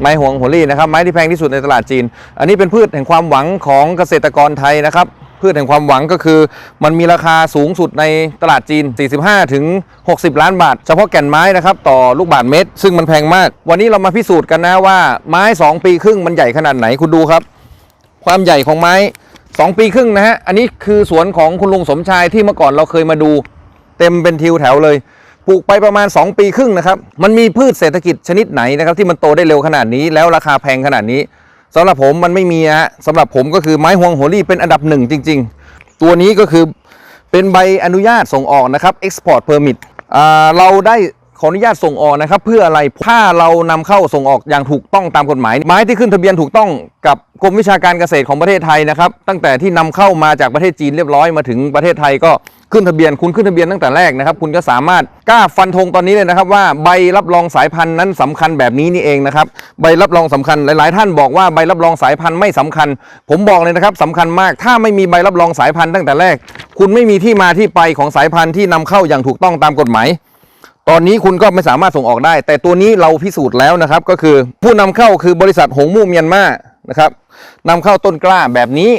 ไม้ห่วงหัวลี่นะครับไม้ที่แพงที่สุดในตลาดจีน อันนี้เป็นพืชแห่งความหวังของเกษตรกรไทยนะครับ พืชแห่งความหวังก็คือ มันมีราคาสูงสุดในตลาดจีน 45 ถึง 60 ล้านบาท เฉพาะแก่นไม้นะครับต่อลูกบาทเมตร ซึ่งมันแพงมาก วันนี้เรามาพิสูจน์กันนะว่าไม้ 2 ปีครึ่งมันใหญ่ขนาดไหนคุณดูครับ ความใหญ่ของไม้ 2 ปีครึ่งนะฮะอันนี้คือสวนของคุณลุงสมชายที่เมื่อก่อนเราเคยมาดู เต็มเป็นทิวแถวเลย ปลูกไปประมาณ 2 ปีครึ่งนะครับ มันมีพืชเศรษฐกิจชนิดไหนนะครับ ที่มันโตได้เร็วขนาดนี้ แล้วราคาแพงขนาดนี้ สำหรับผมมันไม่มีฮะสำหรับผมก็คือไม้ฮวงโหรี่เป็นอันดับหนึ่งจริง ๆ ตัวนี้ก็คือเป็นใบอนุญาตส่งออกนะครับ export permit อ่าเราได้ ขออนุญาตส่งออกนะครับ เพื่ออะไรถ้าเรานำเข้าส่งออกอย่างถูกต้องตามกฎหมาย ไม้ที่ขึ้นทะเบียนถูกต้องกับกรมวิชาการเกษตรของประเทศไทยนะครับ ตั้งแต่ที่นำเข้ามาจากประเทศจีนเรียบร้อยมาถึงประเทศไทยก็ขึ้นทะเบียนคุณขึ้นทะเบียนตั้งแต่แรกนะครับ คุณก็สามารถกล้าฟันธงตอนนี้เลยนะครับ ว่าใบรับรองสายพันธุ์นั้นสำคัญแบบนี้นี่เองนะครับใบรับรองสำคัญหลาย ๆ ท่านบอกว่าใบรับรองสายพันธุ์ไม่สำคัญ ผมบอกเลยนะครับสำคัญมาก ถ้าไม่มีใบรับรองสายพันธุ์ตั้งแต่แรก คุณไม่มีที่มาที่ไปของสายพันธุ์ที่นำเข้าอย่างถูกต้องตามกฎหมาย ตอนนี้คุณก็ไม่สามารถส่งออกได้ แต่ตัวนี้เราพิสูจน์แล้วนะครับ ก็คือผู้นำเข้าคือบริษัทหงมู่เมียนมานะครับนำเข้าต้นกล้าแบบนี้